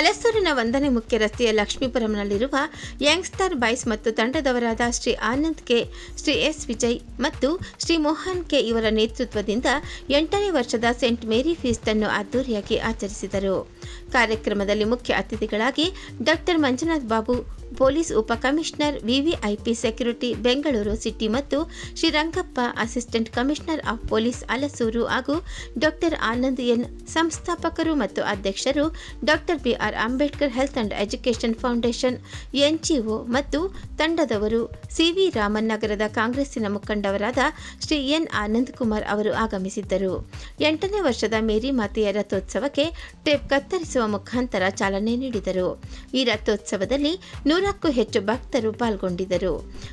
ಹಲಸೂರಿನ ಒಂದನೇ ಮುಖ್ಯ ರಸ್ತೆಯ ಲಕ್ಷ್ಮೀಪುರಂನಲ್ಲಿರುವ ಯಂಗ್ಸ್ಟಾರ್ ಬಾಯ್ಸ್ ಮತ್ತು ತಂಡದವರಾದ ಶ್ರೀ ಆನಂದ್ ಕೆ, ಶ್ರೀ ಎಸ್ ವಿಜಯ್ ಮತ್ತು ಶ್ರೀ ಮೋಹನ್ ಕೆ ಇವರ ನೇತೃತ್ವದಿಂದ ಎಂಟನೇ ವರ್ಷದ ಸೆಂಟ್ ಮೇರಿ ಫೀಸ್ಟ್ ಅನ್ನು ಅದ್ದೂರಿಯಾಗಿ ಆಚರಿಸಿದರು. ಕಾರ್ಯಕ್ರಮದಲ್ಲಿ ಮುಖ್ಯ ಅತಿಥಿಗಳಾಗಿ ಡಾಕ್ಟರ್ ಮಂಜುನಾಥ್ ಬಾಬು ಪೊಲೀಸ್ ಉಪ commissioner VVIP security Bengaluru city ಮತ್ತು Srirangappa assistant commissioner of police Alasuru ಹಾಗೂ ಡಾಕ್ಟರ್ ಆನಂದ್ ಎನ್ ಸಂಸ್ಥಾಪಕರು ಮತ್ತು ಅಧ್ಯಕ್ಷರು doctor BR Ambedkar health and education foundation, NGO ಮತ್ತು ತಂಡದವರು. ಸಿವಿ ರಾಮನ್ ನಗರದ ಕಾಂಗ್ರೆಸ್ಸಿನ ಮುಖಂಡವರಾದ ಶ್ರೀ ಎನ್ ಆನಂದ್ ಕುಮಾರ್ ಅವರು ಆಗಮಿಸಿದ್ದರು. ಎಂಟನೇ ವರ್ಷದ ಮೇರಿ ಮಾತೆಯ ರಥೋತ್ಸವಕ್ಕೆ ಟೇಪ್ ಕತ್ತರಿಸುವ ಮುಖಾಂತರ ಚಾಲನೆ ನೀಡಿದರು. ಈ ರಥೋತ್ಸವದಲ್ಲಿ ನೂರಕ್ಕೂ ಹೆಚ್ಚು ಭಕ್ತರು ಪಾಲ್ಗೊಂಡಿದ್ದರು.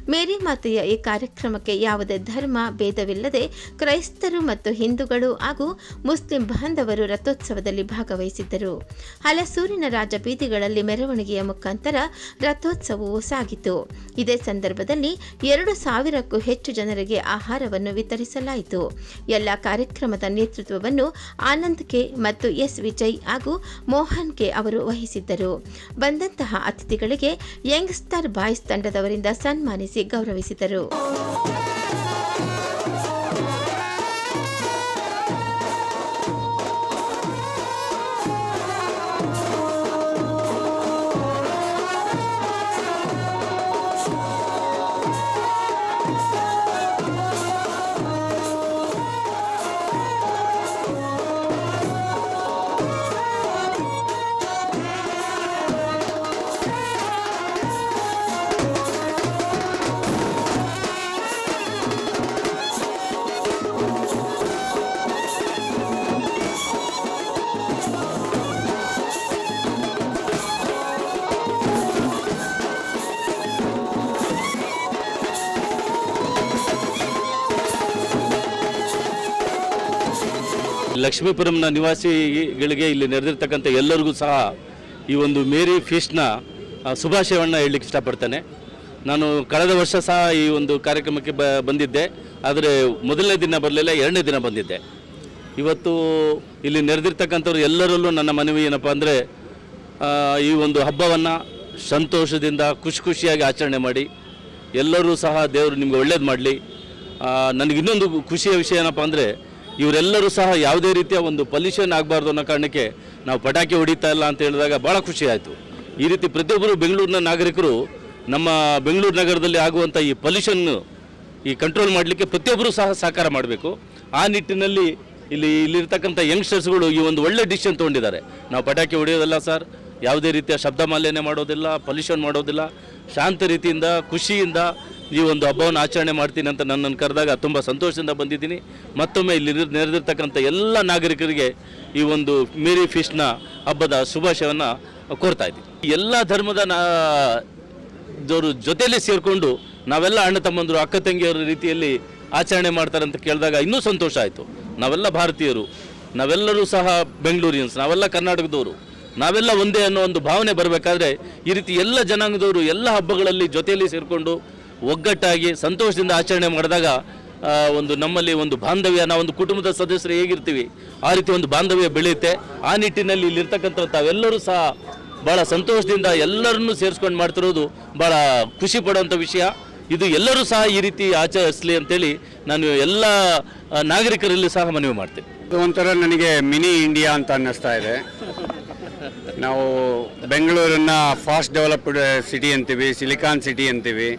ಮೇರಿ ಮಾತೆಯ ಈ ಕಾರ್ಯಕ್ರಮಕ್ಕೆ ಯಾವುದೇ ಧರ್ಮ, ಭೇದವಿಲ್ಲದೆ ಕ್ರೈಸ್ತರು ಮತ್ತು ಹಿಂದೂಗಳು ಹಾಗೂ ಮುಸ್ಲಿಂ ಬಾಂಧವರು ರಥೋತ್ಸವದಲ್ಲಿ ಭಾಗವಹಿಸಿದ್ದರು. ಹಲಸೂರಿನ ರಾಜಬೀದಿಗಳಲ್ಲಿ ಮೆರವಣಿಗೆಯ ಮುಖಾಂತರ ರಥೋತ್ಸವವು ಸಾಗಿತು. ಇದೇ ಸಂದರ್ಭದಲ್ಲಿ ಎರಡು ಸಾವಿರಕ್ಕೂ ಹೆಚ್ಚು ಜನರಿಗೆ ಆಹಾರವನ್ನು ವಿತರಿಸಲಾಯಿತು. ಎಲ್ಲ ಕಾರ್ಯಕ್ರಮದ ನೇತೃತ್ವವನ್ನು ಆನಂದ್ ಕೆ ಮತ್ತು ಎಸ್ ವಿಜಯ್ ಹಾಗೂ ಮೋಹನ್ ಕೆ ಅವರು ವಹಿಸಿದ್ದರು. ಬಂದಂತಹ ಅತಿಥಿಗಳಿಗೆ ಯಂಗ್ಸ್ಟಾರ್ ಬಾಯ್ಸ್ ತಂಡದವರಿಂದ ಸನ್ಮಾನಿಸಿ ಗೌರವಿಸಿದರು. ಲಕ್ಷ್ಮೀಪುರಂನ ನಿವಾಸಿಗಳಿಗೆ ಇಲ್ಲಿ ನೆರೆದಿರ್ತಕ್ಕಂಥ ಎಲ್ಲರಿಗೂ ಸಹ ಈ ಒಂದು ಮೇರಿ ಫೀಸ್ಟ್ನ ಶುಭಾಶಯವನ್ನು ಹೇಳಲಿಕ್ಕೆ ಇಷ್ಟಪಡ್ತೇನೆ. ನಾನು ಕಳೆದ ವರ್ಷ ಸಹ ಈ ಒಂದು ಕಾರ್ಯಕ್ರಮಕ್ಕೆ ಬ, ಬಂದಿದ್ದೆ. ಆದರೆ ಮೊದಲನೇ ದಿನ ಬರಲಿಲ್ಲ, ಎರಡನೇ ದಿನ ಬಂದಿದ್ದೆ. ಇವತ್ತು ಇಲ್ಲಿ ನೆರೆದಿರ್ತಕ್ಕಂಥವ್ರು ಎಲ್ಲರಲ್ಲೂ ನನ್ನ ಮನವಿ ಏನಪ್ಪ ಅಂದರೆ ಈ ಒಂದು ಹಬ್ಬವನ್ನು ಸಂತೋಷದಿಂದ ಖುಷಿ ಖುಷಿಯಾಗಿ ಆಚರಣೆ ಮಾಡಿ, ಎಲ್ಲರೂ ಸಹ ದೇವರು ನಿಮಗೆ ಒಳ್ಳೇದು ಮಾಡಲಿ. ನನಗೆ ಇನ್ನೊಂದು ಖುಷಿಯ ವಿಷಯ ಏನಪ್ಪ ಅಂದರೆ ಇವರೆಲ್ಲರೂ ಸಹ ಯಾವುದೇ ರೀತಿಯ ಒಂದು ಪೊಲ್ಯೂಷನ್ ಆಗಬಾರ್ದು ಅನ್ನೋ ಕಾರಣಕ್ಕೆ ನಾವು ಪಟಾಕಿ ಹೊಡಿತಾ ಇಲ್ಲ ಅಂತ ಹೇಳಿದಾಗ ಭಾಳ ಖುಷಿ ಆಯಿತು. ಈ ರೀತಿ ಪ್ರತಿಯೊಬ್ಬರು ಬೆಂಗಳೂರಿನ ನಾಗರಿಕರು ನಮ್ಮ ಬೆಂಗಳೂರು ನಗರದಲ್ಲಿ ಆಗುವಂಥ ಈ ಪೊಲ್ಯೂಷನ್ ಈ ಕಂಟ್ರೋಲ್ ಮಾಡಲಿಕ್ಕೆ ಪ್ರತಿಯೊಬ್ಬರೂ ಸಹ ಸಹಕಾರ ಮಾಡಬೇಕು. ಆ ನಿಟ್ಟಿನಲ್ಲಿ ಇಲ್ಲಿ ಇಲ್ಲಿರ್ತಕ್ಕಂಥ ಯಂಗ್ಸ್ಟರ್ಸ್ಗಳು ಈ ಒಂದು ಒಳ್ಳೆ ಡಿಸಿಷನ್ ತೊಗೊಂಡಿದ್ದಾರೆ. ನಾವು ಪಟಾಕಿ ಹೊಡೆಯೋದಲ್ಲ ಸರ್ ಯಾವುದೇ ರೀತಿಯ ಶಬ್ದ ಮಾಲಿನ್ಯ ಮಾಡೋದಿಲ್ಲ ಪೊಲ್ಯೂಷನ್ ಮಾಡೋದಿಲ್ಲ. ಶಾಂತ ರೀತಿಯಿಂದ, ಖುಷಿಯಿಂದ ಈ ಒಂದು ಹಬ್ಬವನ್ನು ಆಚರಣೆ ಮಾಡ್ತೀನಿ ಅಂತ ನನ್ನನ್ನು ಕರೆದಾಗ ತುಂಬ ಸಂತೋಷದಿಂದ ಬಂದಿದ್ದೀನಿ. ಮತ್ತೊಮ್ಮೆ ಇಲ್ಲಿ ನಿರ್- ನೆರೆದಿರ್ತಕ್ಕಂಥ ಎಲ್ಲ ನಾಗರಿಕರಿಗೆ ಈ ಒಂದು ಮೇರಿ ಫಿಶ್ನ ಹಬ್ಬದ ಶುಭಾಶಯವನ್ನು ಕೋರ್ತಾ ಇದ್ದೀನಿ. ಎಲ್ಲ ಧರ್ಮದ ನಾ ಜೊತೆಯಲ್ಲಿ ಸೇರಿಕೊಂಡು ನಾವೆಲ್ಲ ಅಣ್ಣ ತಮ್ಮಂದರು, ಅಕ್ಕ ತಂಗಿಯವರ ರೀತಿಯಲ್ಲಿ ಆಚರಣೆ ಮಾಡ್ತಾರೆ ಅಂತ ಕೇಳಿದಾಗ ಇನ್ನೂ ಸಂತೋಷ ಆಯಿತು. ನಾವೆಲ್ಲ ಭಾರತೀಯರು, ನಾವೆಲ್ಲರೂ ಸಹ ಬೆಂಗಳೂರಿಯನ್ಸ್ ನಾವೆಲ್ಲ ಕರ್ನಾಟಕದವರು. ನಾವೆಲ್ಲ ಒಂದೇ ಅನ್ನೋ ಒಂದು ಭಾವನೆ ಬರಬೇಕಾದ್ರೆ ಈ ರೀತಿ ಎಲ್ಲ ಜನಾಂಗದವರು ಎಲ್ಲ ಹಬ್ಬಗಳಲ್ಲಿ ಜೊತೆಯಲ್ಲಿ ಸೇರಿಕೊಂಡು ಒಗ್ಗಟ್ಟಾಗಿ ಸಂತೋಷದಿಂದ ಆಚರಣೆ ಮಾಡಿದಾಗ ಒಂದು ನಮ್ಮಲ್ಲಿ ಒಂದು ಬಾಂಧವ್ಯ, ನಾವು ಒಂದು ಕುಟುಂಬದ ಸದಸ್ಯರು ಹೇಗಿರ್ತೀವಿ, ಆ ರೀತಿ ಒಂದು ಬಾಂಧವ್ಯ ಬೆಳೆಯುತ್ತೆ. ಆ ನಿಟ್ಟಿನಲ್ಲಿ ಇಲ್ಲಿರ್ತಕ್ಕಂಥ ತಾವೆಲ್ಲರೂ ಸಹ ಭಾಳ ಸಂತೋಷದಿಂದ ಎಲ್ಲರನ್ನು ಸೇರಿಸ್ಕೊಂಡು ಮಾಡ್ತಿರೋದು ಭಾಳ ಖುಷಿ ಪಡುವಂಥ ವಿಷಯ. ಇದು ಎಲ್ಲರೂ ಸಹ ಈ ರೀತಿ ಆಚರಿಸಲಿ ಅಂತೇಳಿ ನಾನು ಎಲ್ಲ ನಾಗರಿಕರಲ್ಲಿ ಸಹ ಮನವಿ ಮಾಡ್ತೇನೆ. ಒಂಥರ ನನಗೆ ಮಿನಿ ಇಂಡಿಯಾ ಅಂತ ಅನ್ನಿಸ್ತಾ ಇದೆ. ನಾವು ಬೆಂಗಳೂರನ್ನ ಫಾಸ್ಟ್ ಡೆವಲಪ್ಡ್ ಸಿಟಿ ಅಂತೀವಿ ಸಿಲಿಕಾನ್ ಸಿಟಿ ಅಂತೀವಿ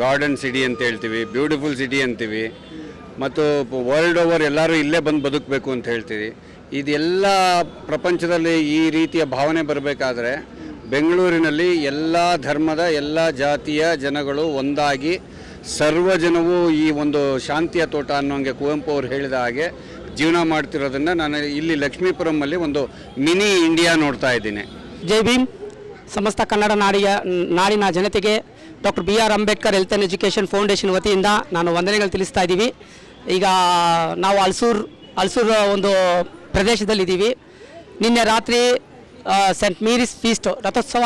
ಗಾರ್ಡನ್ ಸಿಟಿ ಅಂತ ಹೇಳ್ತೀವಿ ಬ್ಯೂಟಿಫುಲ್ ಸಿಟಿ ಅಂತೀವಿ. ಮತ್ತು ವರ್ಲ್ಡ್ ಓವರ್ ಎಲ್ಲರೂ ಇಲ್ಲೇ ಬಂದು ಬದುಕಬೇಕು ಅಂತ ಹೇಳ್ತೀವಿ. ಇದೆಲ್ಲ ಪ್ರಪಂಚದಲ್ಲಿ ಈ ರೀತಿಯ ಭಾವನೆ ಬರಬೇಕಾದ್ರೆ ಬೆಂಗಳೂರಿನಲ್ಲಿ ಎಲ್ಲ ಧರ್ಮದ, ಎಲ್ಲ ಜಾತಿಯ ಜನಗಳು ಒಂದಾಗಿ ಸರ್ವ ಜನವು ಈ ಒಂದು ಶಾಂತಿಯ ತೋಟ ಅನ್ನೋಂಗೆ ಕುವೆಂಪು ಅವರು ಹೇಳಿದ ಹಾಗೆ ಜೀವನ ಮಾಡ್ತಿರೋದನ್ನು ನಾನು ಇಲ್ಲಿ ಲಕ್ಷ್ಮೀಪುರಮಲ್ಲಿ ಒಂದು ಮಿನಿ ಇಂಡಿಯಾ ನೋಡ್ತಾ ಇದ್ದೀನಿ. ಜೈ ಭೀಮ್. ಸಮಸ್ತ ಕನ್ನಡ ನಾಡಿಯ, ನಾಡಿನ ಜನತೆಗೆ doctor B R Ambedkar health and education foundation ವತಿಯಿಂದ ನಾನು ವಂದನೆಗಳು ತಿಳಿಸ್ತಾ ಇದ್ದೀವಿ. ಈಗ ನಾವು ಅಲ್ಸೂರ್ ಅಲ್ಸೂರ್ ಒಂದು ಪ್ರದೇಶದಲ್ಲಿದ್ದೀವಿ. ನಿನ್ನೆ ರಾತ್ರಿ ಸೆಂಟ್ ಮೇರಿಸ್ ಫೀಸ್ಟ್ ರಥೋತ್ಸವ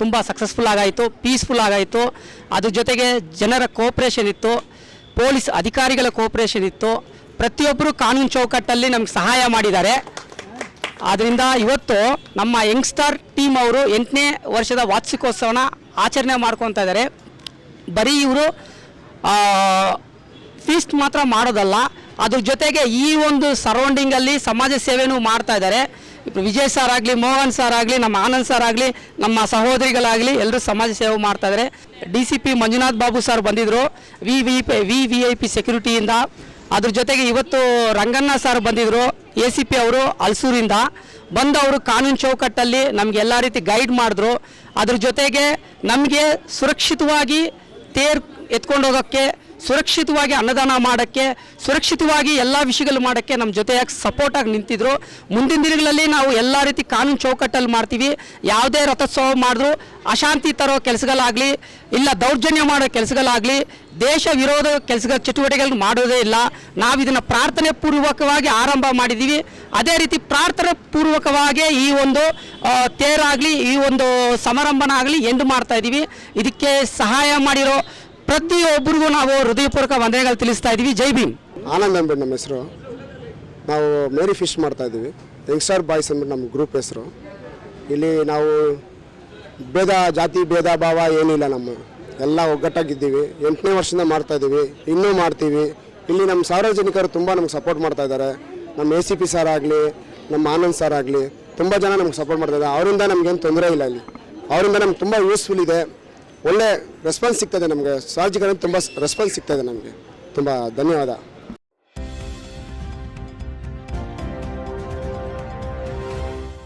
ತುಂಬ ಸಕ್ಸಸ್ಫುಲ್ ಆಗಾಯಿತು ಪೀಸ್ಫುಲ್ ಆಗಾಯಿತು. ಅದ್ರ ಜೊತೆಗೆ ಜನರ ಕೋಪ್ರೇಷನ್ ಇತ್ತು ಪೊಲೀಸ್ ಅಧಿಕಾರಿಗಳ ಕೋಪ್ರೇಷನ್ ಇತ್ತು. ಪ್ರತಿಯೊಬ್ಬರು ಕಾನೂನು ಚೌಕಟ್ಟಲ್ಲಿ ನಮ್ಗೆ ಸಹಾಯ ಮಾಡಿದ್ದಾರೆ. ಆದ್ದರಿಂದ ಇವತ್ತು ನಮ್ಮ ಯಂಗ್ಸ್ಟಾರ್ ಟೀಮ್ ಅವರು ಎಂಟನೇ ವರ್ಷದ ವಾರ್ಷಿಕೋತ್ಸವನ ಆಚರಣೆ ಮಾಡ್ಕೊತಾ ಇದ್ದಾರೆ. ಬರೀ ಇವರು ಫೀಸ್ಟ್ ಮಾತ್ರ ಮಾಡೋದಲ್ಲ, ಅದ್ರ ಜೊತೆಗೆ ಈ ಒಂದು ಸರೌಂಡಿಂಗಲ್ಲಿ ಸಮಾಜ ಸೇವೆನೂ ಮಾಡ್ತಾ ಇದ್ದಾರೆ. ವಿಜಯ್ ಸರ್ ಆಗಲಿ, ಮೋಹನ್ ಸರ್ ಆಗಲಿ, ನಮ್ಮ ಆನಂದ್ ಸರ್ ಆಗಲಿ, ನಮ್ಮ ಸಹೋದರಿಗಳಾಗಲಿ ಎಲ್ಲರೂ ಸಮಾಜ ಸೇವೆ ಮಾಡ್ತಾ ಇದ್ದಾರೆ. D C P Manjunath Babu sir ಬಂದಿದ್ದರು V V P V V I P ಸೆಕ್ಯೂರಿಟಿಯಿಂದ ಅದ್ರ ಜೊತೆಗೆ ಇವತ್ತು ರಂಗಣ್ಣ ಸರ್ ಬಂದಿದ್ದರು ಎ ಸಿ ಪಿ ಅವರು ಅಲ್ಸೂರಿಂದ. ಬಂದವರು ಕಾನೂನು ಚೌಕಟ್ಟಲ್ಲಿ ನಮ್ಗೆ ಎಲ್ಲ ರೀತಿ ಗೈಡ್ ಮಾಡಿದ್ರು. ಅದ್ರ ಜೊತೆಗೆ ನಮಗೆ ಸುರಕ್ಷಿತವಾಗಿ ತೇರ್ ಎತ್ಕೊಂಡು ಹೋಗೋಕ್ಕೆ ಸುರಕ್ಷಿತವಾಗಿ ಅನ್ನದಾನ ಮಾಡೋಕ್ಕೆ, ಸುರಕ್ಷಿತವಾಗಿ ಎಲ್ಲ ವಿಷಯಗಳು ಮಾಡೋಕ್ಕೆ ನಮ್ಮ ಜೊತೆಯಾಗಿ ಸಪೋರ್ಟಾಗಿ ನಿಂತಿದ್ರು. ಮುಂದಿನ ದಿನಗಳಲ್ಲಿ ನಾವು ಎಲ್ಲ ರೀತಿ ಕಾನೂನು ಚೌಕಟ್ಟಲ್ಲಿ ಮಾಡ್ತೀವಿ. ಯಾವುದೇ ರಥೋತ್ಸವ ಮಾಡಿದ್ರು ಅಶಾಂತಿ ತರೋ ಕೆಲಸಗಳಾಗಲಿ, ಇಲ್ಲ ದೌರ್ಜನ್ಯ ಮಾಡೋ ಕೆಲಸಗಳಾಗಲಿ, ದೇಶ ವಿರೋಧ ಕೆಲಸಗಳ ಚಟುವಟಿಕೆಗಳನ್ನ ಮಾಡೋದೇ ಇಲ್ಲ. ನಾವು ಇದನ್ನು ಪ್ರಾರ್ಥನೆ ಪೂರ್ವಕವಾಗಿ ಆರಂಭ ಮಾಡಿದ್ದೀವಿ ಅದೇ ರೀತಿ ಪ್ರಾರ್ಥನೆ ಪೂರ್ವಕವಾಗಿ ಈ ಒಂದು ತೇರಾಗಲಿ, ಈ ಒಂದು ಸಮಾರಂಭನ ಆಗಲಿ ಎಂದು ಮಾಡ್ತಾ ಇದ್ದೀವಿ ಇದಕ್ಕೆ ಸಹಾಯ ಮಾಡಿರೋ ಪ್ರತಿಯೊಬ್ಬರಿಗೂ ನಾವು ಹೃದಯಪೂರ್ವಕ ವಂದನೆಗಳು ತಿಳಿಸ್ತಾ ಇದ್ದೀವಿ ಜೈ ಭೀಮ್. ಆನಂದ್ ಅಂದ್ಬಿಟ್ಟು ನಮ್ಮ ಹೆಸರು. ನಾವು ಮೇರಿ ಫಿಶ್ ಮಾಡ್ತಾ ಇದ್ದೀವಿ ಯಂಗ್ಸ್ಟಾರ್ ಬಾಯ್ಸ್ ಅಂದ್ಬಿಟ್ಟು ನಮ್ಮ ಗ್ರೂಪ್ ಹೆಸರು. ಇಲ್ಲಿ ನಾವು ಭೇದ, ಜಾತಿ, ಭೇದ, ಭಾವ ಏನಿಲ್ಲ ನಮ್ಮ. ಎಲ್ಲ ಒಗ್ಗಟ್ಟಾಗಿದ್ದೀವಿ. ಎಂಟನೇ ವರ್ಷದಿಂದ ಮಾಡ್ತಾ ಇದ್ದೀವಿ ಇನ್ನೂ ಮಾಡ್ತೀವಿ. ಇಲ್ಲಿ ನಮ್ಮ ಸಾರ್ವಜನಿಕರು ತುಂಬ ನಮ್ಗೆ ಸಪೋರ್ಟ್ ಮಾಡ್ತಾ ಇದ್ದಾರೆ. ನಮ್ಮ ಎ ಸಿ ಪಿ ಸರ್ ಆಗಲಿ, ನಮ್ಮ ಆನಂದ್ ಸರ್ ಆಗಲಿ, ತುಂಬ ಜನ ನಮ್ಗೆ ಸಪೋರ್ಟ್ ಮಾಡ್ತಾ ಇದ್ದಾರೆ. ಅವರಿಂದ ನಮಗೇನು ತೊಂದರೆ ಇಲ್ಲ ಇಲ್ಲಿ. ಅವರಿಂದ ನಮ್ಗೆ ತುಂಬ ಯೂಸ್ಫುಲ್ ಇದೆ. ಒಳ್ಳೆ ರೆಸ್ಪಾನ್ಸ್ ಸಿಗ್ತದೆ ನಮಗೆ. ಸಾರ್ವಜನಿಕರಿಂದ ತುಂಬ ರೆಸ್ಪಾನ್ಸ್ ಸಿಗ್ತದೆ ನಮಗೆ. ತುಂಬ ಧನ್ಯವಾದ.